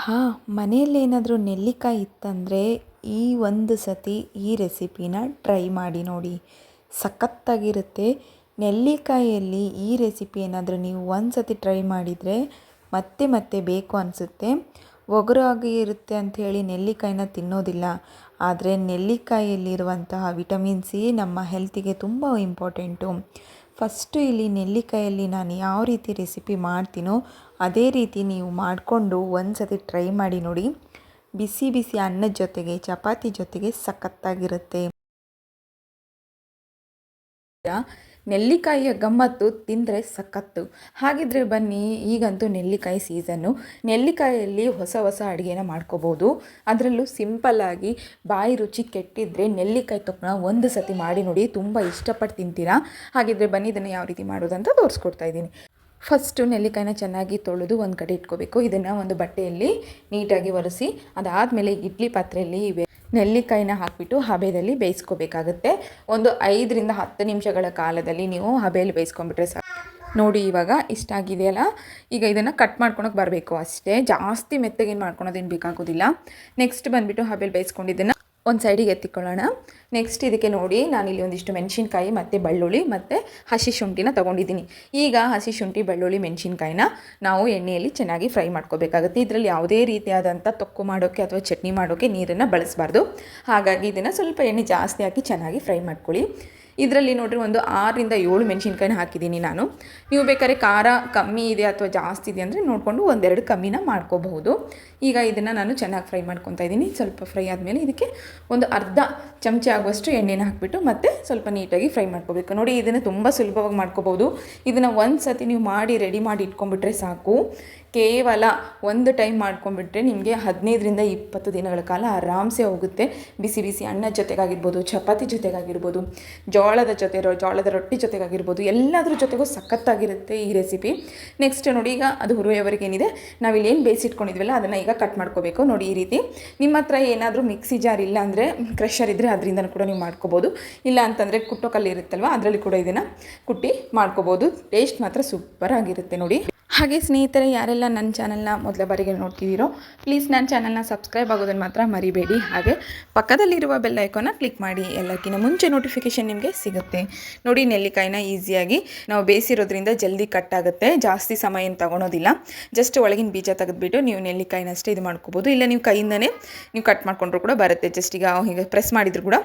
ಆಹಾ, ಮನೆಯಲ್ಲೇನಾದರೂ ನೆಲ್ಲಿಕಾಯಿ ಇತ್ತಂದರೆ ಈ ಒಂದು ಸತಿ ಈ ರೆಸಿಪಿನ ಟ್ರೈ ಮಾಡಿ ನೋಡಿ. ಸಖತ್ತಾಗಿರುತ್ತೆ. ನೆಲ್ಲಿಕಾಯಲ್ಲಿ ಈ ರೆಸಿಪಿ ಏನಾದರೂ ನೀವು ಒಂದು ಸತಿ ಟ್ರೈ ಮಾಡಿದರೆ ಮತ್ತೆ ಮತ್ತೆ ಬೇಕು ಅನಿಸುತ್ತೆ. ಒಗರಾಗಿ ಇರುತ್ತೆ ಅಂಥೇಳಿ ನೆಲ್ಲಿಕಾಯಿನ ತಿನ್ನೋದಿಲ್ಲ. ಆದರೆ ನೆಲ್ಲಿಕಾಯಿಯಲ್ಲಿರುವಂತಹ ವಿಟಮಿನ್ ಸಿ ನಮ್ಮ ಹೆಲ್ತಿಗೆ ತುಂಬ ಇಂಪಾರ್ಟೆಂಟು ಫಸ್ಟು ಇಲ್ಲಿ ನೆಲ್ಲಿಕಾಯಲ್ಲಿ ನಾನು ಯಾವ ರೀತಿ ರೆಸಿಪಿ ಮಾಡ್ತೀನೋ ಅದೇ ರೀತಿ ನೀವು ಮಾಡಿಕೊಂಡು ಒಂದು ಸತಿ ಟ್ರೈ ಮಾಡಿ ನೋಡಿ. ಬಿಸಿ ಬಿಸಿ ಅನ್ನದ ಜೊತೆಗೆ, ಚಪಾತಿ ಜೊತೆಗೆ ಸಖತ್ತಾಗಿರುತ್ತೆ. ನೆಲ್ಲಿಕಾಯಿಯ ಗಮ್ಮತ್ತು ತಿಂದರೆ ಸಖತ್ತು. ಹಾಗಿದ್ರೆ ಬನ್ನಿ, ಈಗಂತೂ ನೆಲ್ಲಿಕಾಯಿ ಸೀಸನ್ನು ನೆಲ್ಲಿಕಾಯಲ್ಲಿ ಹೊಸ ಹೊಸ ಅಡುಗೆನ ಮಾಡ್ಕೋಬೋದು. ಅದರಲ್ಲೂ ಸಿಂಪಲ್ಲಾಗಿ ಬಾಯಿ ರುಚಿ ಕೆಟ್ಟಿದ್ರೆ ನೆಲ್ಲಿಕಾಯಿ ತುಪ್ಪನ ಒಂದು ಸತಿ ಮಾಡಿ ನೋಡಿ ತುಂಬ ಇಷ್ಟಪಟ್ಟು ತಿಂತೀರಾ? ಹಾಗಿದ್ರೆ ಬನ್ನಿ, ಇದನ್ನು ಯಾವ ರೀತಿ ಮಾಡೋದಂತ ತೋರಿಸ್ಕೊಡ್ತಾ ಇದ್ದೀನಿ. ಫಸ್ಟು ನೆಲ್ಲಿಕಾಯಿನ ಚೆನ್ನಾಗಿ ತೊಳೆದು ಒಂದು ಕಡೆ ಇಟ್ಕೋಬೇಕು. ಇದನ್ನು ಒಂದು ಬಟ್ಟೆಯಲ್ಲಿ ನೀಟಾಗಿ ಒರೆಸಿ, ಅದಾದಮೇಲೆ ಇಡ್ಲಿ ಪಾತ್ರೆಯಲ್ಲಿ ನೆಲ್ಲಿಕಾಯಿನ ಹಾಕಿಬಿಟ್ಟು ಹಬೆಯಲ್ಲಿ ಬೇಯಿಸ್ಕೋಬೇಕಾಗುತ್ತೆ. ಒಂದು ಐದರಿಂದ ಹತ್ತು ನಿಮಿಷಗಳ ಕಾಲದಲ್ಲಿ ನೀವು ಹಬೆಯಲ್ಲಿ ಬೇಯಿಸ್ಕೊಂಡ್ಬಿಟ್ರೆ ಸಾಕು. ನೋಡಿ ಇವಾಗ ಇಷ್ಟ ಆಗಿದೆಯಲ್ಲ? ಈಗ ಇದನ್ನು ಕಟ್ ಮಾಡ್ಕೊಳಕ್ಕೆ ಬರಬೇಕು ಅಷ್ಟೇ. ಜಾಸ್ತಿ ಮೆತ್ತಗೇನು ಮಾಡ್ಕೊಳೋದೇನು ಬೇಕಾಗೋದಿಲ್ಲ. ನೆಕ್ಸ್ಟ್ ಬಂದುಬಿಟ್ಟು ಹಬೆಯಲ್ಲಿ ಬೇಯಿಸ್ಕೊಂಡಿದ್ದನ್ನು ಒಂದು ಸೈಡಿಗೆ ಎತ್ತಿಕೊಳ್ಳೋಣ. ನೆಕ್ಸ್ಟ್ ಇದಕ್ಕೆ ನೋಡಿ, ನಾನಿಲ್ಲಿ ಒಂದಿಷ್ಟು ಮೆಣಸಿನ್ಕಾಯಿ ಮತ್ತು ಬೆಳ್ಳುಳ್ಳಿ ಮತ್ತು ಹಸಿ ಶುಂಠಿನ ತೊಗೊಂಡಿದ್ದೀನಿ. ಈಗ ಹಸಿ ಶುಂಠಿ, ಬೆಳ್ಳುಳ್ಳಿ, ಮೆಣಸಿನ್ಕಾಯಿನ ನಾವು ಎಣ್ಣೆಯಲ್ಲಿ ಚೆನ್ನಾಗಿ ಫ್ರೈ ಮಾಡ್ಕೋಬೇಕಾಗುತ್ತೆ. ಇದರಲ್ಲಿ ಯಾವುದೇ ರೀತಿಯಾದಂಥ ತೊಕ್ಕು ಮಾಡೋಕ್ಕೆ ಅಥವಾ ಚಟ್ನಿ ಮಾಡೋಕ್ಕೆ ನೀರನ್ನು ಬಳಸಬಾರ್ದು. ಹಾಗಾಗಿ ಇದನ್ನು ಸ್ವಲ್ಪ ಎಣ್ಣೆ ಜಾಸ್ತಿ ಹಾಕಿ ಚೆನ್ನಾಗಿ ಫ್ರೈ ಮಾಡ್ಕೊಳ್ಳಿ. ಇದರಲ್ಲಿ ನೋಡಿರಿ ಒಂದು ಆರರಿಂದ ಏಳು ಮೆಣಸಿನ್ಕಾಯಿನ ಹಾಕಿದ್ದೀನಿ ನಾನು. ನೀವು ಬೇಕಾದ್ರೆ ಖಾರ ಕಮ್ಮಿ ಇದೆ ಅಥವಾ ಜಾಸ್ತಿ ಇದೆ ಅಂದರೆ ನೋಡಿಕೊಂಡು ಒಂದೆರಡು ಕಮ್ಮಿನ ಮಾಡ್ಕೋಬಹುದು. ಈಗ ಇದನ್ನು ನಾನು ಚೆನ್ನಾಗಿ ಫ್ರೈ ಮಾಡ್ಕೊತಾ ಇದ್ದೀನಿ. ಸ್ವಲ್ಪ ಫ್ರೈ ಆದಮೇಲೆ ಇದಕ್ಕೆ ಒಂದು ಅರ್ಧ ಚಮಚ ಆಗುವಷ್ಟು ಎಣ್ಣೆನ ಹಾಕಿಬಿಟ್ಟು ಮತ್ತೆ ಸ್ವಲ್ಪ ನೀಟಾಗಿ ಫ್ರೈ ಮಾಡ್ಕೋಬೇಕು. ನೋಡಿ, ಇದನ್ನು ತುಂಬ ಸುಲಭವಾಗಿ ಮಾಡ್ಕೋಬೋದು ಇದನ್ನು ಒಂದು ಸತಿ ನೀವು ಮಾಡಿ, ರೆಡಿ ಮಾಡಿ ಇಟ್ಕೊಂಡ್ಬಿಟ್ರೆ ಸಾಕು. ಕೇವಲ ಒಂದು ಟೈಮ್ ಮಾಡ್ಕೊಂಡ್ಬಿಟ್ರೆ ನಿಮಗೆ ಹದಿನೈದರಿಂದ ಇಪ್ಪತ್ತು ದಿನಗಳ ಕಾಲ ಆರಾಮ್ಸೆ ಹೋಗುತ್ತೆ. ಬಿಸಿ ಬಿಸಿ ಅನ್ನ ಜೊತೆಗಾಗಿರ್ಬೋದು, ಚಪಾತಿ ಜೊತೆಗಾಗಿರ್ಬೋದು ಜೋಳದ ಜೊತೆ ಜೋಳದ ರೊಟ್ಟಿ ಜೊತೆಗಾಗಿರ್ಬೋದು, ಎಲ್ಲದರ ಜೊತೆಗೂ ಸಖತ್ತಾಗಿರುತ್ತೆ ಈ ರೆಸಿಪಿ ನೆಕ್ಸ್ಟ್ ನೋಡಿ ಈಗ ಅದು ಹುರಿಯೋವರೆಗೆ ಏನಿದೆ ನಾವಿಲ್ಲಿ ಏನು ಬೇಯಿಸಿಟ್ಕೊಂಡಿದ್ವಲ್ಲ, ಅದನ್ನು ಈಗ ಕಟ್ ಮಾಡ್ಕೋಬೇಕು. ನೋಡಿ ಈ ರೀತಿ, ನಿಮ್ಮ ಹತ್ರ ಏನಾದರೂ ಮಿಕ್ಸಿ ಜಾರ್ ಇಲ್ಲ ಅಂದರೆ ಕ್ರಷರ್ ಇದ್ದರೆ ಅದರಿಂದ ಕೂಡ ನೀವು ಮಾಡ್ಕೋಬೋದು. ಇಲ್ಲ ಅಂತಂದರೆ ಕುಟ್ಟೋ ಕಲ್ಲು ಇರುತ್ತಲ್ವ ಅದರಲ್ಲಿ ಕೂಡ ಇದನ್ನು ಕುಟ್ಟಿ ಮಾಡ್ಕೋಬೋದು. ಟೇಸ್ಟ್ ಮಾತ್ರ ಸೂಪರ್ ಆಗಿರುತ್ತೆ ನೋಡಿ. ಹಾಗೆ ಸ್ನೇಹಿತರೆ, ಯಾರೆಲ್ಲ ನನ್ನ ಚಾನಲ್ನ ಮೊದಲ ಬಾರಿಗೆ ನೋಡ್ತಿದ್ದೀರೋ ಪ್ಲೀಸ್ ನನ್ನ ಚಾನಲ್ನ ಸಬ್ಸ್ಕ್ರೈಬ್ ಆಗೋದನ್ನು ಮಾತ್ರ ಮರಿಬೇಡಿ. ಹಾಗೆ ಪಕ್ಕದಲ್ಲಿರುವ ಬೆಲ್ ಐಕೋನ ಕ್ಲಿಕ್ ಮಾಡಿ ಎಲ್ಲಕ್ಕಿಂತ ಮುಂಚೆ ನೋಟಿಫಿಕೇಷನ್ ನಿಮಗೆ ಸಿಗುತ್ತೆ. ನೋಡಿ, ನೆಲ್ಲಿಕಾಯಿನ ಈಸಿಯಾಗಿ ನಾವು ಬೇಯಿಸಿರೋದ್ರಿಂದ ಜಲ್ದಿ ಕಟ್ ಆಗುತ್ತೆ. ಜಾಸ್ತಿ ಸಮಯ ಏನು ತೊಗೊಳೋದಿಲ್ಲ. ಜಸ್ಟ್ ಒಳಗಿನ ಬೀಜ ತೆಗೆದುಬಿಟ್ಟು ನೀವು ನೆಲ್ಲಿಕಾಯಿನ ಅಷ್ಟೇ ಇದು ಮಾಡ್ಕೋಬೋದು. ಇಲ್ಲ, ನೀವು ಕೈಯಿಂದನೇ ನೀವು ಕಟ್ ಮಾಡಿಕೊಂಡ್ರು ಕೂಡ ಬರುತ್ತೆ. ಜಸ್ಟ್ ಈಗ ಹೀಗೆ ಪ್ರೆಸ್ ಮಾಡಿದ್ರು ಕೂಡ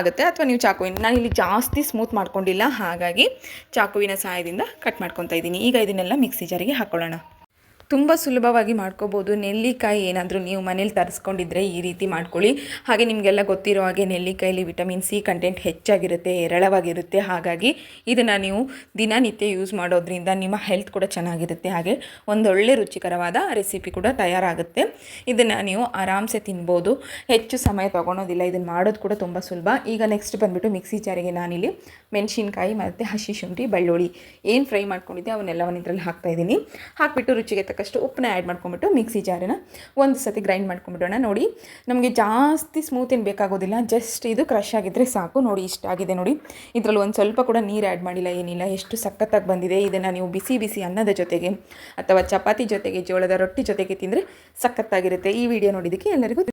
ಆಗುತ್ತೆ. ಅಥವಾ ನೀವು ಚಾಕುವಿನ, ನಾನು ಇಲ್ಲಿ ಜಾಸ್ತಿ ಸ್ಮೂತ್ ಮಾಡ್ಕೊಂಡಿಲ್ಲ. ಹಾಗಾಗಿ ಚಾಕುವಿನ ಸಹಾಯದಿಂದ ಕಟ್ ಮಾಡ್ಕೊತಾ ಇದ್ದೀನಿ. ಈಗ ಇದನ್ನೆಲ್ಲ ಮಿಕ್ಸಿ ಜಾರಿಗೆ ಹಾಕ್ಕೊಳ್ಳೋಣ ತುಂಬ ಸುಲಭವಾಗಿ ಮಾಡ್ಕೋಬೋದು. ನೆಲ್ಲಿಕಾಯಿ ಏನಾದರೂ ನೀವು ಮನೇಲಿ ತರಿಸ್ಕೊಂಡಿದ್ರೆ ಈ ರೀತಿ ಮಾಡ್ಕೊಳ್ಳಿ. ಹಾಗೆ ನಿಮಗೆಲ್ಲ ಗೊತ್ತಿರೋ ಹಾಗೆ ನೆಲ್ಲಿಕಾಯಲ್ಲಿ ವಿಟಮಿನ್ ಸಿ ಕಂಟೆಂಟ್ ಹೆಚ್ಚಾಗಿರುತ್ತೆ, ಹೇರಳವಾಗಿರುತ್ತೆ. ಹಾಗಾಗಿ ಇದನ್ನು ನೀವು ದಿನನಿತ್ಯ ಯೂಸ್ ಮಾಡೋದ್ರಿಂದ ನಿಮ್ಮ ಹೆಲ್ತ್ ಕೂಡ ಚೆನ್ನಾಗಿರುತ್ತೆ. ಹಾಗೆ ಒಂದೊಳ್ಳೆ ರುಚಿಕರವಾದ ರೆಸಿಪಿ ಕೂಡ ತಯಾರಾಗುತ್ತೆ. ಇದನ್ನು ನೀವು ಆರಾಮ್ಸೆ ತಿನ್ಬೋದು. ಹೆಚ್ಚು ಸಮಯ ತೊಗೊಳೋದಿಲ್ಲ. ಇದನ್ನು ಮಾಡೋದು ಕೂಡ ತುಂಬ ಸುಲಭ. ಈಗ ನೆಕ್ಸ್ಟ್ ಬಂದುಬಿಟ್ಟು ಮಿಕ್ಸಿ ಜಾರಿಗೆ ನಾನಿಲ್ಲಿ ಮೆಣಸಿನ್ಕಾಯಿ ಮತ್ತು ಹಸಿ ಶುಂಠಿ, ಬೆಳ್ಳುಳ್ಳಿ. ಏನು ಫ್ರೈ ಮಾಡ್ಕೊಂಡಿದ್ದೆ ಅವನ್ನೆಲ್ಲವನ್ನು ಇದರಲ್ಲಿ ಹಾಕ್ತಾಯಿದ್ದೀನಿ ಹಾಕಿಬಿಟ್ಟು ರುಚಿಗೆ ತಕ್ಕಷ್ಟು ಉಪ್ಪನ್ನ ಆ್ಯಡ್ ಮಾಡ್ಕೊಂಬಿಟ್ಟು ಮಿಕ್ಸಿ ಜಾರನ್ನ ಒಂದು ಸತಿ ಗ್ರೈಂಡ್ ಮಾಡ್ಕೊಂಬಿಡೋಣ ನೋಡಿ. ನಮಗೆ ಜಾಸ್ತಿ ಸ್ಮೂತ್ ಏನು ಬೇಕಾಗೋದಿಲ್ಲ ಜಸ್ಟ್ ಇದು ಕ್ರಶ್ ಆಗಿದ್ದರೆ ಸಾಕು. ನೋಡಿ, ಇಷ್ಟ ಆಗಿದೆ ನೋಡಿ. ಇದರಲ್ಲಿ ಒಂದು ಸ್ವಲ್ಪ ಕೂಡ ನೀರು ಆ್ಯಡ್ ಮಾಡಿಲ್ಲ, ಏನಿಲ್ಲ. ಎಷ್ಟು ಸಖತ್ತಾಗಿ ಬಂದಿದೆ. ಇದನ್ನು ನೀವು ಬಿಸಿ ಬಿಸಿ ಅನ್ನದ ಜೊತೆಗೆ ಅಥವಾ ಚಪಾತಿ ಜೊತೆಗೆ ಜೋಳದ ರೊಟ್ಟಿ ಜೊತೆಗೆ ತಿಂದರೆ ಸಖತ್ತಾಗಿರುತ್ತೆ. ಈ ವಿಡಿಯೋ ನೋಡಿದ್ದಕ್ಕೆ ಎಲ್ಲರಿಗೂ